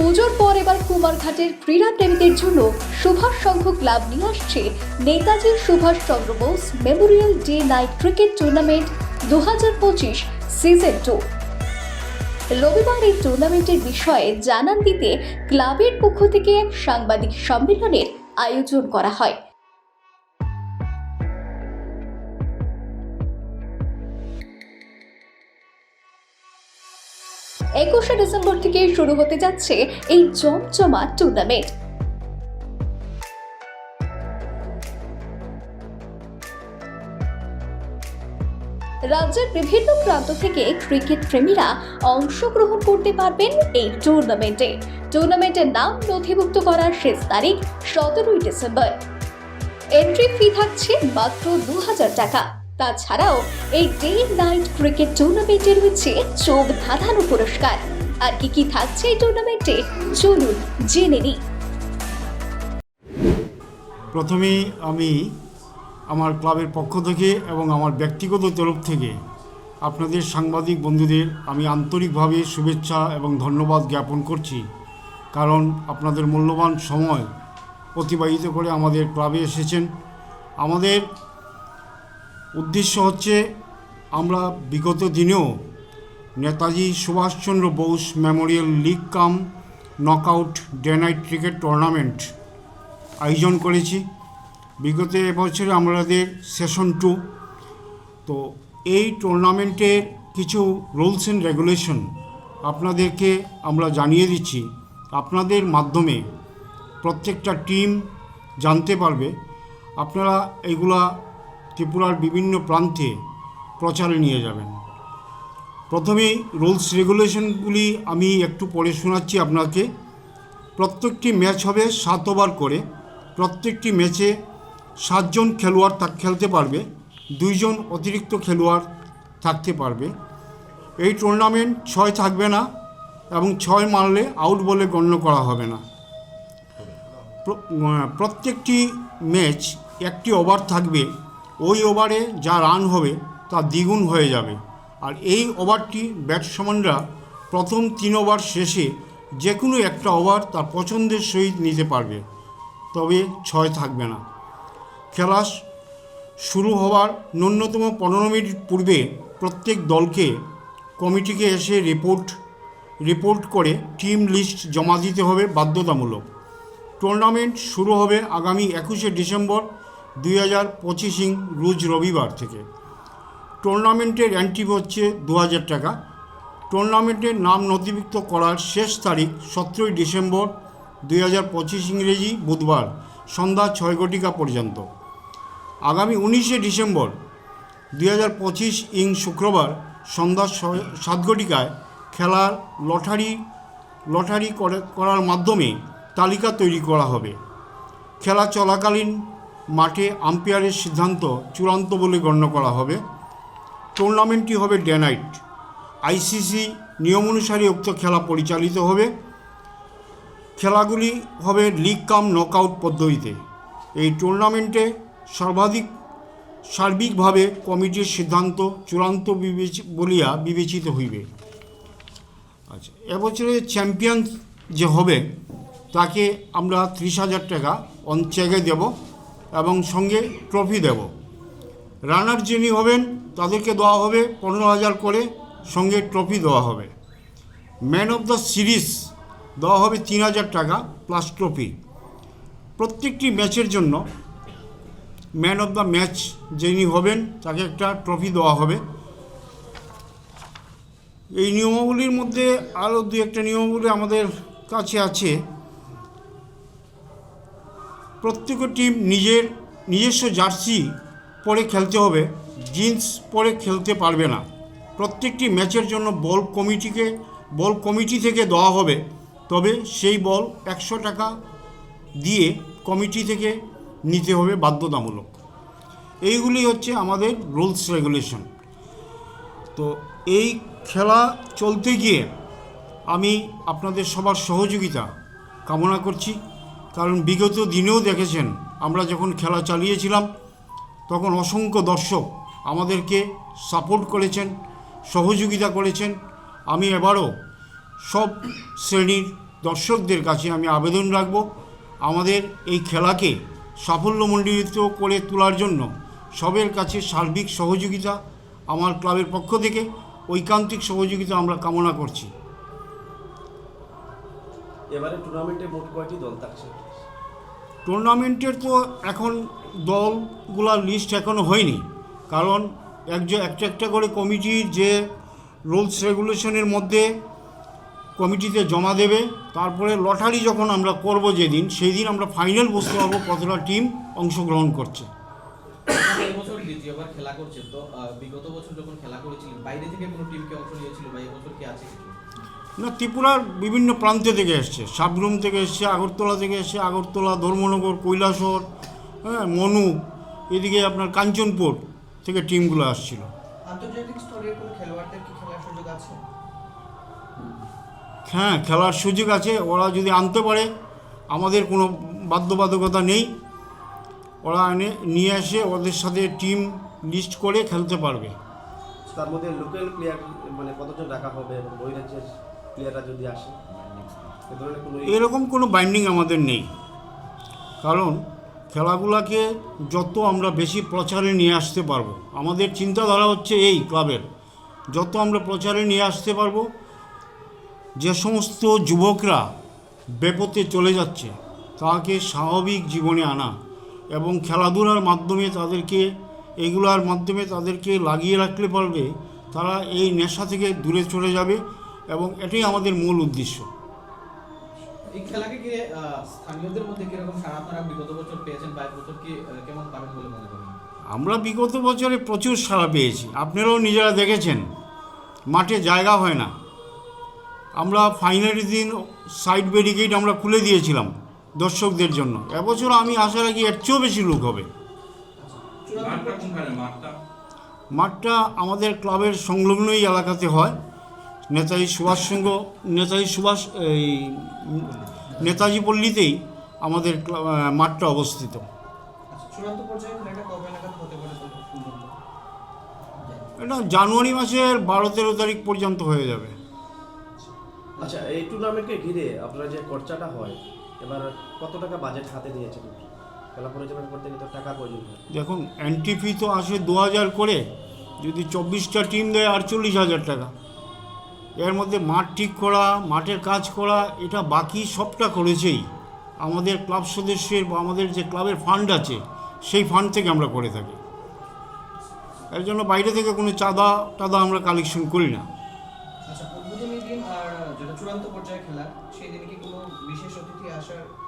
পুজোর পর এবার কুমারঘাটের ক্রীড়া প্রেমীদের জন্য সুভাষ সংঘ ক্লাব নিয়ে আসছে Netaji Subhash Chandra Bose memorial day night cricket tournament দু হাজার পঁচিশ সিজন টু। রবিবার এই টুর্নামেন্টের বিষয়ে জানান দিতে ক্লাবের পক্ষ থেকে এক সাংবাদিক সম্মেলনের আয়োজন করা হয়। একুশে ডিসেম্বর থেকে শুরু হতে যাচ্ছে এই জমজমা টুর্নামেন্ট রাজ্যের বিভিন্ন প্রান্ত থেকে ক্রিকেট প্রেমীরা অংশগ্রহণ করতে পারবেন এই টুর্নামেন্টে টুর্নামেন্টের নাম নথিভুক্ত করার শেষ তারিখ সতেরোই ডিসেম্বর। এন্ট্রি ফি থাকছে মাত্র দু হাজার টাকা। তাছাড়াও এই ডে নাইট ক্রিকেট টুর্নামেন্টে রয়েছে চোখ ধাঁধানো পুরস্কার। আর কি কি থাকছে এই টুর্নামেন্টে চলুন জেনে নিই। প্রথমে আমি আমার ক্লাবের পক্ষ থেকে এবং আমার ব্যক্তিগত তরফ থেকে আপনাদের সাংবাদিক বন্ধুদের আমি আন্তরিকভাবে শুভেচ্ছা এবং ধন্যবাদ জ্ঞাপন করছি। কারণ আপনাদের মূল্যবান সময় অতিবাহিত করে আমাদের ক্লাবে এসেছেন। আমাদের উদ্দেশ্য হচ্ছে, আমরা বিগত দিনেও Netaji Subhashchandra Bose memorial league cum knockout day night cricket tournament আয়োজন করেছি। বিগত এবছরে আমাদের সেশন টু। তো এই টুর্নামেন্টের কিছু রুলস অ্যান্ড রেগুলেশন আপনাদেরকে আমরা জানিয়ে দিচ্ছি। আপনাদের মাধ্যমে প্রত্যেকটা টিম জানতে পারবে। আপনারা এগুলা ত্রিপুরার বিভিন্ন প্রান্তে প্রচারে নিয়ে যাবেন। প্রথমেই রুলস রেগুলেশনগুলি আমি একটু পড়ে শোনাচ্ছি আপনাকে। প্রত্যেকটি ম্যাচ হবে সাত ওভার করে। প্রত্যেকটি ম্যাচে সাতজন খেলোয়াড় তা খেলতে পারবে। দুইজন অতিরিক্ত খেলোয়াড় থাকতে পারবে। এই টুর্নামেন্ট ছয় থাকবে না এবং ছয় মারলে আউট বলে গণ্য করা হবে না। প্রত্যেকটি ম্যাচ একটি ওভার থাকবে। ওই ওভারে যা রান হবে তা দ্বিগুণ হয়ে যাবে। আর এই ওভারটি ব্যাটসম্যানরা প্রথম তিন ওভার শেষে যে কোনো একটা ওভার তার পছন্দের সহিত নিতে পারবে। তবে ছয় থাকবে না। খেলা শুরু হওয়ার ন্যূনতম পনেরো মিনিট পূর্বে প্রত্যেক দলকে কমিটিকে এসে রিপোর্ট রিপোর্ট করে টিম লিস্ট জমা দিতে হবে বাধ্যতামূলক। টুর্নামেন্ট শুরু হবে আগামী একুশে ডিসেম্বর দুই হাজার পঁচিশিং রোজ রবিবার থেকে। টুর্নামেন্টের অ্যান্টি হচ্ছে দু হাজার টাকা। টুর্নামেন্টের নাম নথিভুক্ত করার শেষ তারিখ সতেরোই ডিসেম্বর দুই হাজার পঁচিশ ইংরেজি বুধবার, সন্ধ্যা ছয় ঘটিকা পর্যন্ত। আগামী উনিশে ডিসেম্বর দুই হাজার পঁচিশ ইং শুক্রবার, সন্ধ্যা সাত ঘটিকায় খেলার লটারি লটারি করে করার মাধ্যমে তালিকা তৈরি করা হবে। খেলা চলাকালীন মাঠে আম্পায়ারের সিদ্ধান্ত চূড়ান্ত বলে গণ্য করা হবে। টুর্নামেন্টটি হবে ডে নাইট। আইসিসি নিয়ম অনুসারে উক্ত খেলা পরিচালিত হবে। খেলাগুলি হবে লিগ কাম নকআউট পদ্ধতিতে। এই টুর্নামেন্টে সর্বাধিক সার্বিকভাবে কমিটির সিদ্ধান্ত চূড়ান্ত বিবেচ, বলিয়া বিবেচিত হইবে। আচ্ছা এবছরে চ্যাম্পিয়ন যে হবে, তাকে আমরা ত্রিশ হাজার টাকা অঞ্চেকে দেব। এবং সঙ্গে ট্রফি দেব। রানার যিনি হবেন, তাদেরকে দেওয়া হবে পনেরো হাজার করে সঙ্গে ট্রফি দেওয়া হবে। ম্যান অফ দ্য সিরিজ দেওয়া হবে তিন হাজার টাকা প্লাস ট্রফি প্রত্যেকটি ম্যাচের জন্য ম্যান অফ দ্য ম্যাচ যিনি হবেন, তাকে একটা ট্রফি দেওয়া হবে। এই নিয়মাবলীর মধ্যে আরও দু একটা নিয়মাবলী আমাদের কাছে আছে। প্রত্যেক টিম নিজের নিজস্ব জার্সি পরে খেলতে হবে। জিন্স পরে খেলতে পারবে না। প্রত্যেকটি ম্যাচের জন্য বল কমিটিকে বল কমিটি থেকে দেওয়া হবে। তবে সেই বল একশো টাকা দিয়ে কমিটি থেকে নিতে হবে বাধ্যতামূলক। এইগুলি হচ্ছে আমাদের রুলস রেগুলেশন তো এই খেলা চলতে গিয়ে আমি আপনাদের সবার সহযোগিতা কামনা করছি। কারণ বিগত দিনেও দেখেছেন, আমরা যখন খেলা চালিয়েছিলাম, তখন অসংখ্য দর্শক আমাদেরকে সাপোর্ট করেছেন, সহযোগিতা করেছেন। আমি এবারও সব শ্রেণির দর্শকদের কাছে আমি আবেদন রাখব, আমাদের এই খেলাকে সাফল্যমণ্ডিত করে তোলার জন্য সবের কাছে সার্বিক সহযোগিতা আমার ক্লাবের পক্ষ থেকে, ঐকান্তিক সহযোগিতা আমরা কামনা করছি। এবারে টুর্নামেন্টে মোট কয়টি দল থাকছে? টুর্নামেন্টের তো এখন দলগুলার লিস্ট এখনও হয়নি। কারণ একজন একটা একটা করে কমিটির যে রুলস রেগুলেশনের মধ্যে কমিটিতে জমা দেবে তারপরে লটারি যখন আমরা করব যেদিন সেই দিন আমরা ফাইনাল বুঝতে পারব কতটা টিম অংশগ্রহণ করছে। দ্বিতীয়বার খেলা করছে তো বিগত বছর যখন খেলা করেছিলেন বাইরে থেকে কোনো টিমকে অংশ নিয়েছিল বা এবছর কি আছে না ত্রিপুরার বিভিন্ন প্রান্ত থেকে এসছে। সাবরুম থেকে এসছে আগরতলা থেকে এসছে আগরতলা ধর্মনগর কৈলাসর হ্যাঁ মনু এদিকে আপনার কাঞ্চনপুর থেকে টিমগুলো আসছিল। হ্যাঁ খেলার সুযোগ আছে। ওরা যদি আনতে পারে আমাদের কোনো বাধ্যবাধকতা নেই। ওরা এনে নিয়ে এসে ওদের সাথে টিম লিস্ট করে খেলতে পারবে। তার মধ্যে লোকাল প্লেয়ার মানে কতজন রাখা হবে এবং বহিরাজ্যের প্লেয়াররা যদি আসে এরকম কোনো বাইন্ডিং আমাদের নেই। কারণ খেলাগুলোকে যত আমরা বেশি প্রচারে নিয়ে আসতে পারব, আমাদের চিন্তাধারা হচ্ছে এই ক্লাবের, যত আমরা প্রচারে নিয়ে আসতে পারব, যে সমস্ত যুবকরা বেপথে চলে যাচ্ছে, তাকে স্বাভাবিক জীবনে আনা এবং খেলাধুলার মাধ্যমে তাদেরকে, এগুলার মাধ্যমে তাদেরকে লাগিয়ে রাখলে পারবে, তারা এই নেশা থেকে দূরে চলে যাবে এবং এটাই আমাদের মূল উদ্দেশ্য। এই খেলাকে ঘিরে স্থানীয়দের মধ্যে কীরকম সারা আপনারা বিগত বছর পেয়েছেন বা বছর কি কেমন পাবেন বলে মনে করেন? আমরা বিগত বছরে প্রচুর সাড়া পেয়েছি। আপনারাও নিজেরা দেখেছেন মাঠে জায়গা হয় না। আমরা ফাইনালের দিন সাইড ব্যারিকেড আমরা খুলে দিয়েছিলাম দর্শকদের জন্য। এবছর আমি আশা রাখি এর চেয়েও বেশি লোক হবে। মাঠটা মাঠটা? মাঠটা আমাদের ক্লাবের সংলগ্নই এলাকাতে হয়। নেতাজি সুভাষচন্দ্র নেতাজি সুভাষ এই নেতাজি পল্লীতেই আমাদের মাঠটা অবস্থিত। আচ্ছা? এটা জানুয়ারি মাসের বারো তেরো তারিখ পর্যন্ত হয়ে যাবে। আচ্ছা এই টুর্নামেন্টকে ঘিরে আপনার যে খরচাটা হয় এবার কত টাকা বাজেট হাতে নিয়েছেন খেলা পরিচালনা করতে গেলে টাকা প্রয়োজন দেখুন এন্ট্রি ফি তো আসে দু হাজার করে যদি চব্বিশটা টিম দেয় আটচল্লিশ হাজার টাকা। এর মধ্যে মাঠ ঠিক করা মাঠের কাজ করা এটা বাকি সবটা করেছেই। আমাদের ক্লাব সদস্যের বা আমাদের যে ক্লাবের ফান্ড আছে সেই ফান্ড থেকে আমরা করে থাকি। এর জন্য বাইরে থেকে কোনো চাঁদা টাদা আমরা কালেকশন করি না। আচ্ছা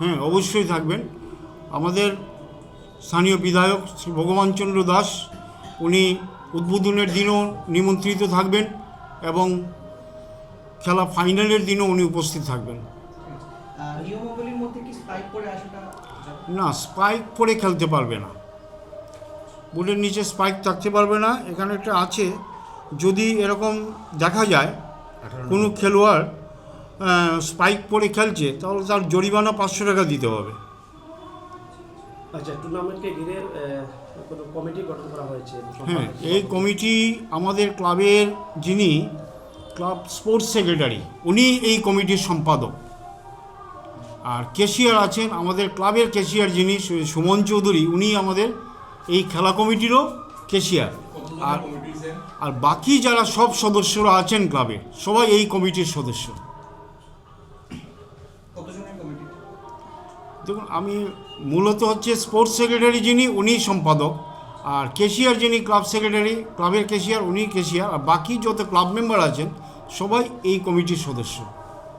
হ্যাঁ অবশ্যই থাকবেন। আমাদের স্থানীয় বিধায়ক শ্রী ভগবানচন্দ্র দাস উনি উদ্বোধনের দিনও নিমন্ত্রিত থাকবেন এবং খেলা ফাইনালের দিনও উনি উপস্থিত থাকবেন। আহ, নিয়মাবলীর মধ্যে কি স্পাইক করে না স্পাইক পরে খেলতে পারবে না। বুটের নিচে স্পাইক থাকতে পারবে না। এখানে একটা আছে যদি এরকম দেখা যায় কোনো খেলোয়াড় স্পাইক পরে খেলছে তাহলে তার জরিমানা পাঁচশো টাকা দিতে হবে। আচ্ছা টুর্নামেন্টকে ঘিরে কোনো কমিটি গঠন করা হয়েছে? হ্যাঁ এই কমিটি আমাদের ক্লাবের যিনি ক্লাব স্পোর্টস সেক্রেটারি। উনি এই কমিটির সম্পাদক। আর ক্যাশিয়ার আছেন আমাদের ক্লাবের ক্যাশিয়ার যিনি সুমন চৌধুরী উনি আমাদের এই খেলা কমিটিরও ক্যাশিয়ার। আর আর বাকি যারা সব সদস্যরা আছেন ক্লাবের সবাই এই কমিটির সদস্য। দেখুন আমি মূলত হচ্ছে স্পোর্টস সেক্রেটারি যিনি উনি সম্পাদক। আর কেশিয়ার যিনি ক্লাব সেক্রেটারি ক্লাবের কেশিয়ার উনি কেশিয়ার আর বাকি যত ক্লাব মেম্বার আছেন সবাই এই কমিটির সদস্য।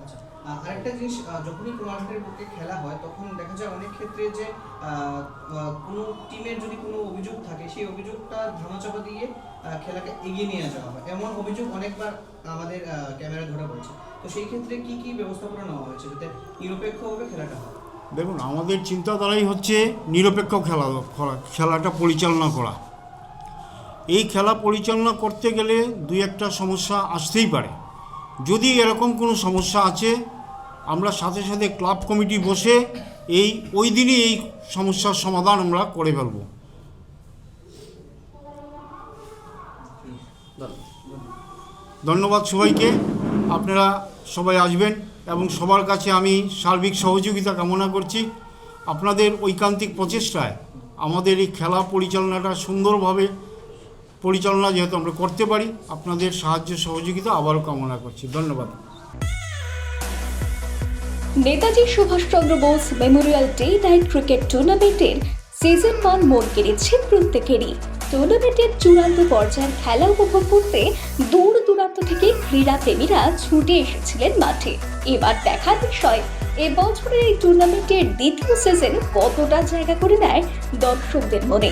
আচ্ছা আরেকটা জিনিস যখনই টুর্নামেন্টের পক্ষে খেলা হয় তখন দেখা যায় অনেক ক্ষেত্রে যে কোনো টিমের যদি কোনো অভিযোগ থাকে সেই অভিযোগটা ধামাচাপা দিয়ে খেলাকে এগিয়ে নিয়ে যাওয়া হয়। এমন অভিযোগ অনেকবার আমাদের ক্যামেরা ধরা পড়েছে। তো সেই ক্ষেত্রে কি কি ব্যবস্থাপনা নেওয়া হয়েছে যাতে নিরপেক্ষভাবে খেলাটা হয়? দেখুন আমাদের চিন্তাধারাই হচ্ছে নিরপেক্ষ খেলা খেলাটা পরিচালনা করা। এই খেলা পরিচালনা করতে গেলে দুই একটা সমস্যা আসতেই পারে। যদি এরকম কোনো সমস্যা আছে, আমরা সাথে সাথে ক্লাব কমিটি বসে এই, ওই দিনই এই সমস্যার সমাধান আমরা করে ফেলব। ধন্যবাদ সবাইকে। আপনারা সবাই আসবেন এবং সবার কাছে আমি সার্বিক সহযোগিতা কামনা করছি। আপনাদের ঐকান্তিক প্রচেষ্টায় আমাদের এই খেলা পরিচালনাটা সুন্দরভাবে পরিচালনা যেহেতু আমরা করতে পারি, আপনাদের সাহায্য সহযোগিতা আবারও কামনা করছি। ধন্যবাদ। Netaji Subhashchandra Bose memorial day night cricket টুর্নামেন্টের সিজন ওয়ান মন কেড়েছে প্রত্যেকেরই। টুর্নামেন্টের চূড়ান্ত পর্যায়ের খেলা উপভোগ করতে দূর দূরান্ত থেকে ক্রীড়া প্রেমীরা ছুটে এসেছিলেন মাঠে। এবার দেখার বিষয় এবছরের এই টুর্নামেন্টের দ্বিতীয় সিজন কতটা জায়গা করে নেয় দর্শকদের মনে?